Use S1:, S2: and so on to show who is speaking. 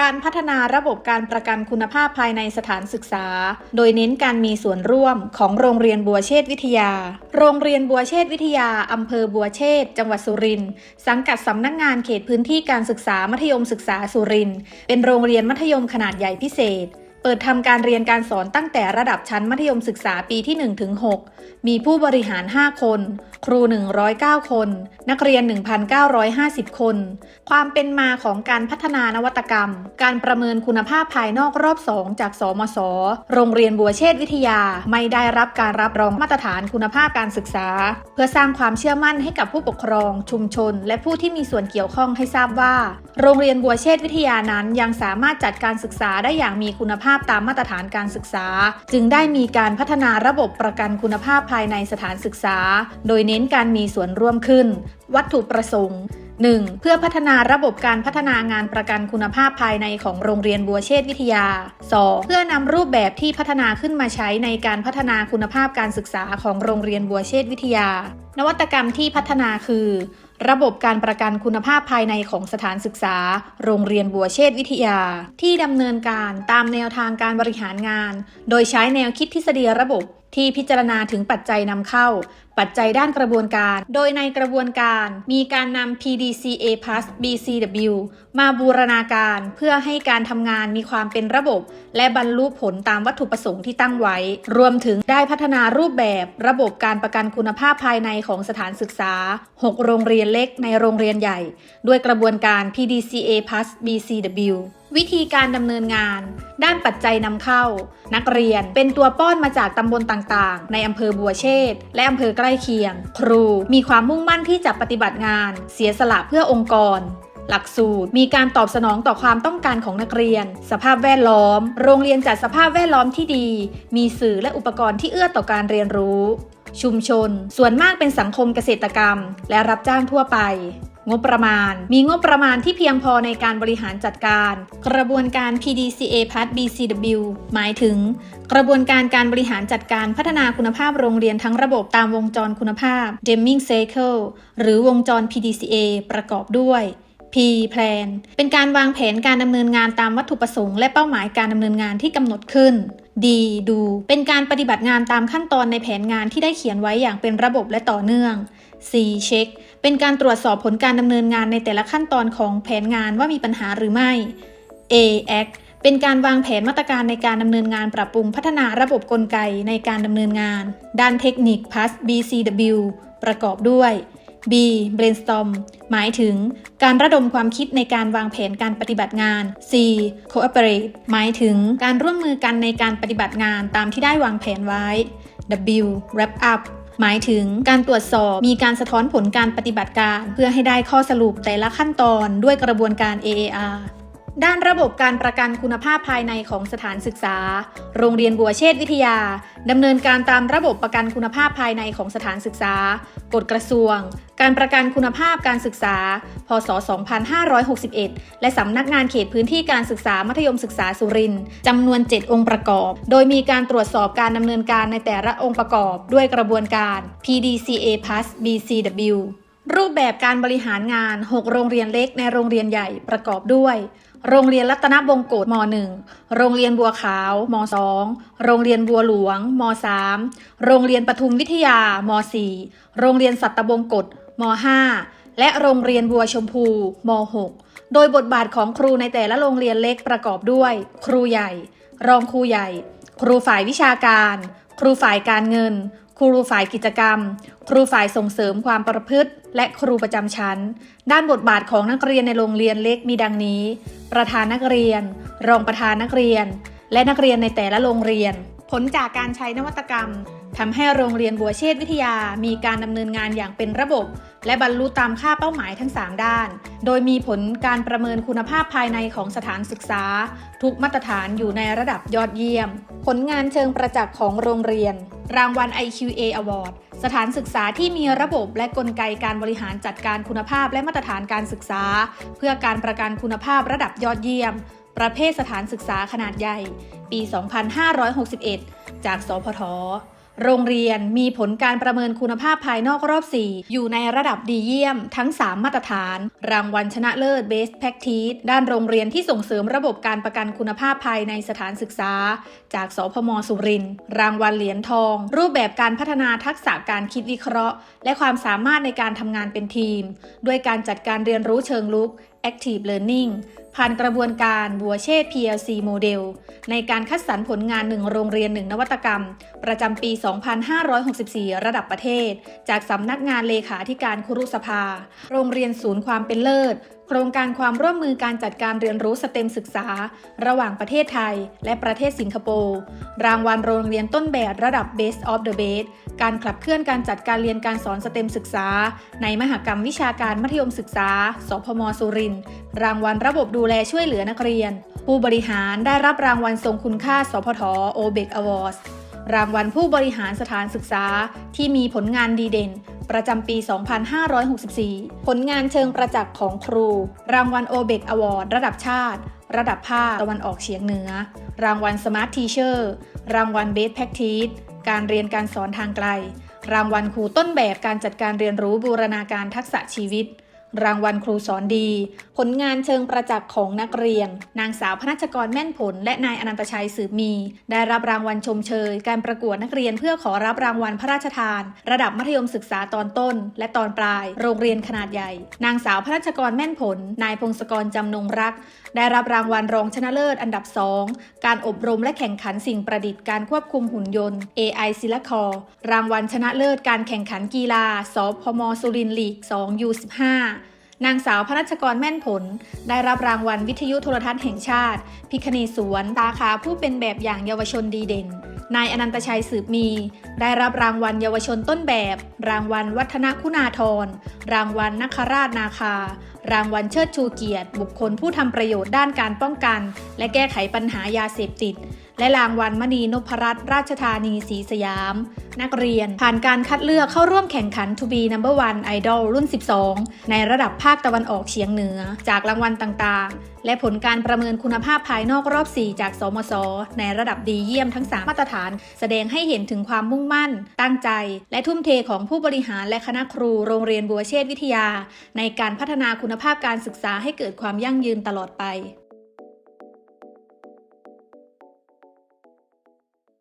S1: การพัฒนาระบบการประกันคุณภาพภายในสถานศึกษา โดยเน้นการมีส่วนร่วมของโรงเรียนบัวเชษวิทยา โรงเรียนบัวเชษวิทยา อำเภอบัวเชษจังหวัดสุรินทร์ สังกัดสำนักงานเขตพื้นที่การศึกษามัธยมศึกษาสุรินทร์ เป็นโรงเรียนมัธยมขนาดใหญ่พิเศษ เปิดทำการเรียนการสอนตั้งแต่ระดับชั้นมัธยมศึกษาปีที่1ถึง6มีผู้บริหาร 5 คน ครู 109 คน นักเรียน 1,950 คน ความเป็นมาของการพัฒนานวัตกรรม การประเมินคุณภาพภายนอกรอบ 2 จาก สมศโรงเรียนบัวเชษวิทยา ไม่ได้รับการรับรองมาตรฐานคุณภาพการศึกษา เพื่อสร้างความเชื่อมั่นให้กับผู้ปกครอง ชุมชน และผู้ที่มีส่วนเกี่ยวข้องให้ทราบว่า โรงเรียนบัวเชษวิทยานั้นยังสามารถจัดการศึกษาได้อย่างมีคุณภาพตามมาตรฐานการศึกษา จึงได้มีการพัฒนาระบบประกันคุณภาพภายในสถานศึกษา โดยเน้นการมีส่วนร่วมขึ้น วัตถุประสงค์ 1. เพื่อพัฒนาระบบการพัฒนางานประกันคุณภาพภายในของโรงเรียนบัวเชษวิทยา 2. เพื่อนำรูปแบบที่พัฒนาขึ้นมาใช้ในการพัฒนาคุณภาพการศึกษาของโรงเรียนบัวเชษวิทยา นวัตกรรมที่พัฒนาคือ ระบบการประกันคุณภาพภายในของสถานศึกษา โรงเรียนบัวเชษวิทยา ที่ดำเนินการตามแนวทางการบริหารงาน โดยใช้แนวคิดทฤษฎีระบบที่พิจารณาถึงปัจจัยนำเข้าปัจจัยด้านกระบวนการ โดยในกระบวนการมีการนำ PDCA plus BCW มาบูรณาการเพื่อให้การทำงานมีความเป็นระบบ และบรรลุผลตามวัตถุประสงค์ที่ตั้งไว้ รวมถึงได้พัฒนารูปแบบระบบการประกันคุณภาพภายในของสถานศึกษา 6 โรงเรียนเล็กในโรงเรียนใหญ่ ด้วยกระบวนการ PDCA plus BCW วิธีการดำเนินงาน ด้านปัจจัยนำเข้า นักเรียนเป็นตัวป้อนมาจากตำบลต่างๆ ในอำเภอบัวเชษและอำเภอใกล้เคียง ครูมีความมุ่งมั่นที่จะปฏิบัติงาน เสียสละเพื่อองค์กร หลักสูตร มีการตอบสนองต่อความต้องการของนักเรียน สภาพแวดล้อม โรงเรียนจัดสภาพแวดล้อมที่ดี มีสื่อและอุปกรณ์ที่เอื้อต่อการเรียนรู้ ชุมชน ส่วนมากเป็นสังคมเกษตรกรรม และรับจ้างทั่วไป งบประมาณ มีงบประมาณที่เพียงพอในการบริหารจัดการ กระบวนการ PDCA plus BCW หมายถึง กระบวนการการบริหารจัดการพัฒนาคุณภาพโรงเรียนทั้งระบบตามวงจรคุณภาพ Deming Cycle หรือวงจร PDCA ประกอบด้วย P Plan เป็นการวางแผนการดำเนินงานตามวัตถุประสงค์และเป้าหมายการดำเนินงานที่กำหนดขึ้น D ดู เป็นการปฏิบัติงานตามขั้นตอนในแผนงานที่ได้เขียนไว้อย่างเป็นระบบและต่อเนื่อง C เช็ค เป็นการตรวจสอบผลการดำเนินงานในแต่ละขั้นตอนของแผนงานว่ามีปัญหาหรือไม่ A Act เป็นการวางแผนมาตรการในการดำเนินงานปรับปรุงพัฒนาระบบกลไกในการดำเนินงาน ด้านเทคนิค plus BCW ประกอบด้วย B brainstorm หมายถึงการระดมความคิดในการวางแผนการปฏิบัติงาน C cooperate หมายถึงการร่วมมือกันในการปฏิบัติงานตามที่ได้วางแผนไว้ W wrap up หมายถึงการตรวจสอบมีการสะท้อนผลการปฏิบัติการ เพื่อให้ได้ข้อสรุปแต่ละขั้นตอนด้วยกระบวนการ AAR ด้านระบบการประกันคุณภาพภายในของสถานศึกษา โรงเรียนบัวเชษวิทยา ดำเนินการตามระบบประกันคุณภาพภายในของสถานศึกษา กฎกระทรวง การประกันคุณภาพการศึกษา พศ 2561 และสำนักงานเขตพื้นที่การศึกษามัธยมศึกษาสุรินทร์จำนวน 7 องค์ประกอบ โดยมีการตรวจสอบการดำเนินการในแต่ละองค์ประกอบด้วยกระบวนการ PDCA plus BCW รูปแบบการบริหารงาน 6 โรงเรียนเล็กในโรงเรียนใหญ่ประกอบด้วย โรงเรียนรัตนบงกฎม .1 โรงเรียนบัวขาวม .2 โรงเรียนบัวหลวงม .3 โรงเรียนปทุมวิทยาม .4 โรงเรียนสัตบงกฎม .5 และโรงเรียนบัวชมพูม .6 โดยบทบาทของครูในแต่ละโรงเรียนเล็กประกอบด้วย ครูใหญ่ รองครูใหญ่ ครูฝ่ายวิชาการ ครูฝ่ายการเงิน ครูฝ่ายกิจกรรม ครูฝ่ายส่งเสริมความประพฤติ และครูประจำชั้น ด้านบทบาทของนักเรียนในโรงเรียนเล็กมีดังนี้ ประธานนักเรียน รองประธานนักเรียน และนักเรียนในแต่ละโรงเรียน ผลจากการใช้นวัตกรรมทำให้โรงเรียนบัวเชษวิทยา มีการดำเนินงานอย่างเป็นระบบ และบรรลุตามค่าเป้าหมายทั้ง 3 ด้าน โดยมีผลการประเมินคุณภาพภายในของสถานศึกษา ทุกมาตรฐานอยู่ในระดับยอดเยี่ยม ผลงานเชิงประจักษ์ของโรงเรียน รางวัล IQA Award สถานศึกษาที่มีระบบและกลไกการบริหารจัดการคุณภาพและมาตรฐานการศึกษา เพื่อการประกันคุณภาพระดับยอดเยี่ยม ประเภทสถานศึกษาขนาดใหญ่ ปี 2561 จาก สพท โรงเรียนมีผลการประเมินคุณภาพภายนอกรอบ 4 อยู่ในระดับดีเยี่ยม ทั้ง 3 มาตรฐาน รางวัลชนะเลิศ Best Practice ด้านโรงเรียนที่ส่งเสริมระบบการประกันคุณภาพภายในสถานศึกษา จากสพมสุรินทร์รางวัลเหรียญทอง รูปแบบการพัฒนาทักษะการคิดวิเคราะห์ และความสามารถในการทำงานเป็นทีม ด้วยการจัดการเรียนรู้เชิงลุก Active Learning ผ่านกระบวนการบัวเชษ PLC โมเดลในการคัดสรรผลงาน 1 โรงเรียน 1 นวัตกรรม ประจำปี 2564 ระดับประเทศ จากสำนักงานเลขาธิการครุสภา โรงเรียนศูนย์ความเป็นเลิศ โครงการความร่วมมือการจัดการเรียนรู้สเต็มศึกษา ระหว่างประเทศไทย และประเทศสิงคโปร์ รางวัลโรงเรียนต้นแบบระดับ Best of the Best การขับเคลื่อนการจัดการเรียนการสอนสเต็มศึกษา ในมหกรรมวิชาการมัธยมศึกษา สพมสุรินทร์รางวัลระบบดูแลช่วยเหลือนักเรียน ผู้บริหารได้รับรางวัลทรงคุณค่า สพทโอเบกอวอร์สรางวัลผู้บริหารสถานศึกษาที่มีผลงานดีเด่น ประจำปี 2564 ผลงานเชิงประจักษ์ของครู รางวัลโอเบกอวอร์ดระดับชาติ ระดับภาคตะวันออกเฉียงเหนือ รางวัลสมาร์ททีเชอร์ รางวัลเบสแพ็กทีส การเรียนการสอนทางไกล รางวัลครูต้นแบบการจัดการเรียนรู้บูรณาการทักษะชีวิต รางวัลครูสอนดี ผลงานเชิงประจักษ์ของนักเรียน นางสาวพนัชกรแม่นผล และนายอนันตชัยสืบมี ได้รับรางวัลชมเชย การประกวดนักเรียนเพื่อขอรับรางวัลพระราชทาน ระดับมัธยมศึกษาตอนต้น และตอนปลาย โรงเรียนขนาดใหญ่ นางสาวพนัชกรแม่นผล นายพงศกรจำนงรัก ได้รับรางวัลรองชนะเลิศอันดับ2การอบรมและแข่งขันสิ่งประดิษฐ์การควบคุมหุ่นยนต์ AI ซิลคอรางวัลชนะเลิศการแข่งขันกีฬา สพมสุรินทร์ลีก 2 U15 นางสาวพนัชกรแม่นผล ได้รับรางวัลวิทยุโทรทัศน์แห่งชาติ พิคเนศวรสาขาผู้เป็นแบบอย่างเยาวชนดีเด่น นายอนันตชัยสืบมี ได้รับรางวัลเยาวชนต้นแบบ รางวัลวัฒนคุณาธร รางวัลนักราชนาคา รางวัลเชิดชูเกียรติ บุคคลผู้ทำประโยชน์ด้านการป้องกัน และแก้ไขปัญหายาเสพติด และรางวัลมณีนพรัตน์ราชธานีศรีสยาม นักเรียน ผ่านการคัดเลือกเข้าร่วมแข่งขัน To be number one idol รุ่น 12 ในระดับภาคตะวันออกเฉียงเหนือ จากรางวัลต่างๆ และผลการประเมินคุณภาพภายนอกรอบ 4 จาก สมส ในระดับดีเยี่ยมทั้ง 3 มาตรฐาน แสดงให้เห็นถึงความมุ่งมั่น ตั้งใจ และทุ่มเทของผู้บริหารและคณะครูโรงเรียนบัวเชษวิทยา ในการพัฒนาคุณภาพการศึกษาให้เกิดความยั่งยืนตลอดไป